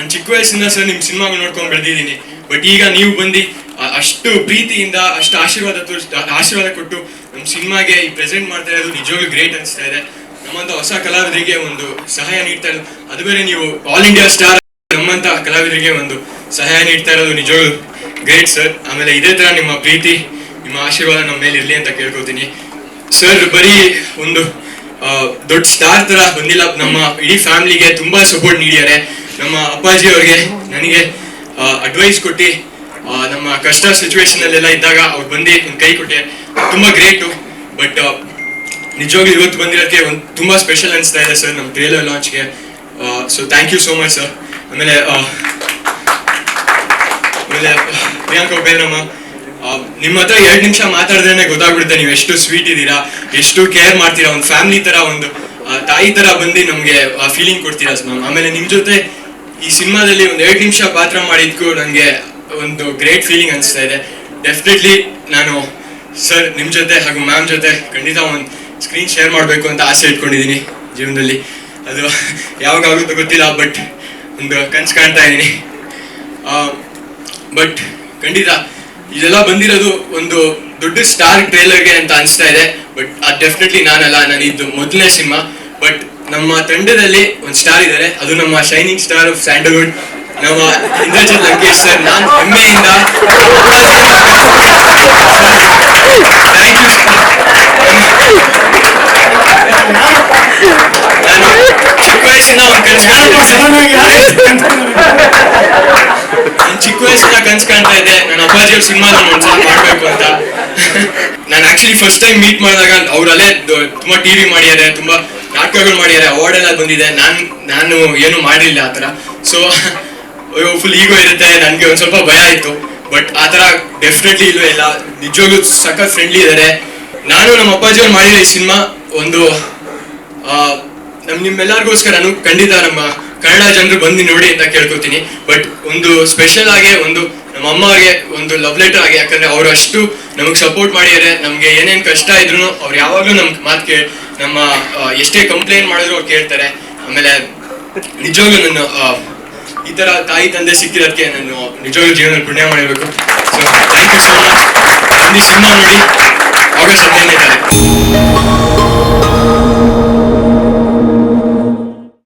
ನಾನು ಚಿಕ್ಕ ವಯಸ್ಸಿಂದ ಸರ್ ನಿಮ್ಮ ಸಿನಿಮಾಗಳು ನೋಡ್ಕೊಂಡು ಬೆಳೆದಿದ್ದೀನಿ. ಬಟ್ ಈಗ ನೀವು ಬಂದು ಅಷ್ಟು ಪ್ರೀತಿಯಿಂದ, ಅಷ್ಟು ಆಶೀರ್ವಾದ ತೋರಿಸ್, ಆಶೀರ್ವಾದ ಕೊಟ್ಟು ನಮ್ಮ ಸಿನಿಮಾಗೆ ಈ ಪ್ರೆಸೆಂಟ್ ಮಾಡ್ತಾ ಇರೋದು ನಿಜವಾಗ್ಲೂ ಗ್ರೇಟ್ ಅನಿಸ್ತಾ ಇದೆ. ನಮ್ಮಂತ ಹೊಸ ಕಲಾವಿದರಿಗೆ ಒಂದು ಸಹಾಯ ನೀಡ್ತಾ ಇರೋದು. ಅದು ಬೇರೆ ನೀವು ಆಲ್ ಇಂಡಿಯಾ ಸ್ಟಾರ್ ನಮ್ಮಂತ ಕಲಾವಿದರಿಗೆ ಒಂದು ಸಹಾಯ ನೀಡ್ತಾ ಇರೋದು ನಿಜವಾಗ್ಲೂ ಗ್ರೇಟ್ ಸರ್ ಆಮೇಲೆ ಇದೇ ತರ ನಿಮ್ಮ ಪ್ರೀತಿ, ನಿಮ್ಮ ಆಶೀರ್ವಾದ ನಮ್ಮ ಮೇಲೆ ಇರಲಿ ಅಂತ ಕೇಳ್ಕೊತೀನಿ. ಸರ್ ಬರೀ ಒಂದು ದೊಡ್ಡ ಸ್ಟಾರ್ ತರ ಬಂದಿಲ್ಲ. ನಮ್ಮ ಇಡೀ ಫ್ಯಾಮಿಲಿಗೆ ತುಂಬಾ ಸಪೋರ್ಟ್ ನೀಡಿದ್ದಾರೆ. ನಮ್ಮ ಅಪ್ಪಾಜಿ ಅವ್ರಿಗೆ ನನಗೆ ಅಡ್ವೈಸ್ ಕೊಟ್ಟು ನಮ್ಮ ಕಷ್ಟ ಸಿಚುವೇಶನ್ ಅಲ್ಲೆಲ್ಲ ಇದ್ದಾಗ ಅವ್ರು ಬಂದು ಒಂದು ಕೈ ಕೊಟ್ಟೆ. ತುಂಬಾ ಗ್ರೇಟು ಬಟ್ ನಿಜವಾಗ್ಲೂ ಇವತ್ತು ಬಂದಿರೋಕ್ಕೆ ಒಂದು ತುಂಬಾ ಸ್ಪೆಷಲ್ ಅನಿಸ್ತಾ ಇದೆ ಸರ್ ನಮ್ಮ trailer ಲಾಂಚ್ಗೆ so thank you so much sir ಆಮೇಲೆ ಆಮೇಲೆ, ಪ್ರಿಯಾಂಕ ಬೇರಮ್ಮ ನಿಮ್ಮ ಹತ್ರ ಎರಡು ನಿಮಿಷ ಮಾತಾಡಿದ್ರೆ ಗೊತ್ತಾಗ್ಬಿಡುತ್ತೆ, ನೀವು ಎಷ್ಟು ಸ್ವೀಟ್ ಇದ್ದೀರಾ, ಎಷ್ಟು ಕೇರ್ ಮಾಡ್ತೀರಾ, ಒಂದು ಫ್ಯಾಮಿಲಿ ತರ, ಒಂದು ತಾಯಿ ತರ ಬಂದು ನಮಗೆ ಫೀಲಿಂಗ್ ಕೊಡ್ತೀರಾ ಮ್ಯಾಮ್ ಆಮೇಲೆ ನಿಮ್ ಜೊತೆ ಈ ಸಿನಿಮಾದಲ್ಲಿ ಒಂದು ಎರಡು ನಿಮಿಷ ಪಾತ್ರ ಮಾಡಿದ್ಕು ನನಗೆ ಒಂದು ಗ್ರೇಟ್ ಫೀಲಿಂಗ್ ಅನಿಸ್ತಾ ಇದೆ. ಡೆಫಿನೆಟ್ಲಿ ನಾನು ಸರ್ ನಿಮ್ಮ ಜೊತೆ ಹಾಗೂ ಮ್ಯಾಮ್ ಜೊತೆ ಖಂಡಿತ ಒಂದು ಸ್ಕ್ರೀನ್ ಶೇರ್ ಮಾಡಬೇಕು ಅಂತ ಆಸೆ ಇಟ್ಕೊಂಡಿದ್ದೀನಿ ಜೀವನದಲ್ಲಿ. ಅದು ಯಾವಾಗ ಆಗುತ್ತೋ ಗೊತ್ತಿಲ್ಲ ಬಟ್ ಒಂದು ಕನ್ಸು ಕಾಣ್ತಾ ಇದ್ದೀನಿ ಬಟ್ ಖಂಡಿತ ಇದೆಲ್ಲ ಬಂದಿರೋದು ಒಂದು ದೊಡ್ಡ ಸ್ಟಾರ್ ಟ್ರೇಲರ್ಗೆ ಅಂತ ಅನಿಸ್ತಾ ಇದೆ ಬಟ್ ಅದು ಡೆಫಿನೆಟ್ಲಿ ನಾನಲ್ಲ ನಾನು ಇದು ಮೊದಲನೇ ಸಿನಿಮಾ ಬಟ್ ನಮ್ಮ ತಂಡದಲ್ಲಿ ಒಂದು ಸ್ಟಾರ್ ಇದ್ದಾರೆ. ಅದು ನಮ್ಮ ಶೈನಿಂಗ್ ಸ್ಟಾರ್ ಆಫ್ ಸ್ಯಾಂಡಲ್ವುಡ್ ನಮ್ಮ ಇಂದ್ರಜಿತ್ ಲಂಕೇಶ್ ಸರ್ ನಾನು ಹೆಮ್ಮೆಯಿಂದ ಚಿಕ್ಕ ವಯಸ್ಸಿನ ಚಿಕ್ಕ ವಯಸ್ಸಿನ ಕನ್ಸ್ ಕಾಣ್ತಾ ಇದ್ದೆ ನನ್ನ ಅಪ್ಪಾಜಿ ಅವ್ರ ಸಿನಿಮಾ ನಾನು ಒಂದ್ಸಲ ಮಾಡ್ಬೇಕು ಅಂತ. ನಾನು ಆಕ್ಚುಲಿ ಫಸ್ಟ್ ಟೈಮ್ ಮೀಟ್ ಮಾಡಿದಾಗ ಅವ್ರಲ್ಲೇ ತುಂಬಾ ಟಿವಿ ಮಾಡಿದ್ದಾರೆ. ತುಂಬಾ ನಾಟಕಗಳು ಮಾಡಿದ್ದಾರೆ ಅವಾರ್ಡ್ ಎಲ್ಲ ಬಂದಿದೆ. ನಾನು ನಾನು ಏನು ಮಾಡಿಲ್ಲ ಆ ಥರ. ಸೊ ಫುಲ್ ಈಗೋ ಇರುತ್ತೆ ನನಗೆ ಒಂದು ಸ್ವಲ್ಪ ಭಯ ಇತ್ತು ಬಟ್ ಆ ಥರ ಡೆಫಿನೆಟ್ಲಿ ಇಲ್ಲವೇ ಇಲ್ಲ. ನಿಜವಾಗ್ಲೂ ಸಖತ್ ಫ್ರೆಂಡ್ಲಿ ಇದ್ದಾರೆ ನಾನು ನಮ್ಮ ಅಪ್ಪಾಜಿ ಅವ್ರು ಮಾಡಿರೋ ಈ ಸಿನಿಮಾ ಒಂದು ಆ, ನಮ್ ನಾನು ಖಂಡಿತ ನಮ್ಮ ಕನ್ನಡ ಜನರು ಬಂದು ನೋಡಿ ಅಂತ ಕೇಳ್ಕೊತೀನಿ ಬಟ್ ಒಂದು ಸ್ಪೆಷಲ್ ಆಗಿ ಒಂದು ನಮ್ಮ ಅಮ್ಮಗೆ ಒಂದು ಲವ್ ಲೆಟರ್ ಆಗಿ ಯಾಕಂದ್ರೆ ಅವ್ರು ಅಷ್ಟು ನಮಗೆ ಸಪೋರ್ಟ್ ಮಾಡಿದ್ದಾರೆ. ನಮಗೆ ಏನೇನ್ ಕಷ್ಟ ಇದ್ರು ಅವ್ರು ಯಾವಾಗಲೂ ನಮ್ಗೆ ಮಾತು ಕೇಳಿ ನಮ್ಮ ಎಷ್ಟೇ ಕಂಪ್ಲೇಂಟ್ ಮಾಡಿದ್ರು, ಅವ್ರು ಕೇಳ್ತಾರೆ. ಆಮೇಲೆ ನಿಜವಾಗ್ಲೂ ನಾನು ಈ ತರ ತಾಯಿ ತಂದೆ ಸಿಕ್ಕಿರೋದಕ್ಕೆ ನಾನು ನಿಜವಾಗ್ಲೂ ಜೀವನದಲ್ಲಿ ಪುಣ್ಯ ಮಾಡಬೇಕು so thank you so much cinema ನೋಡಿ. ಆಗಸ್ಟ್ ಹದಿನೈದನೇ ತಾರೀಕು.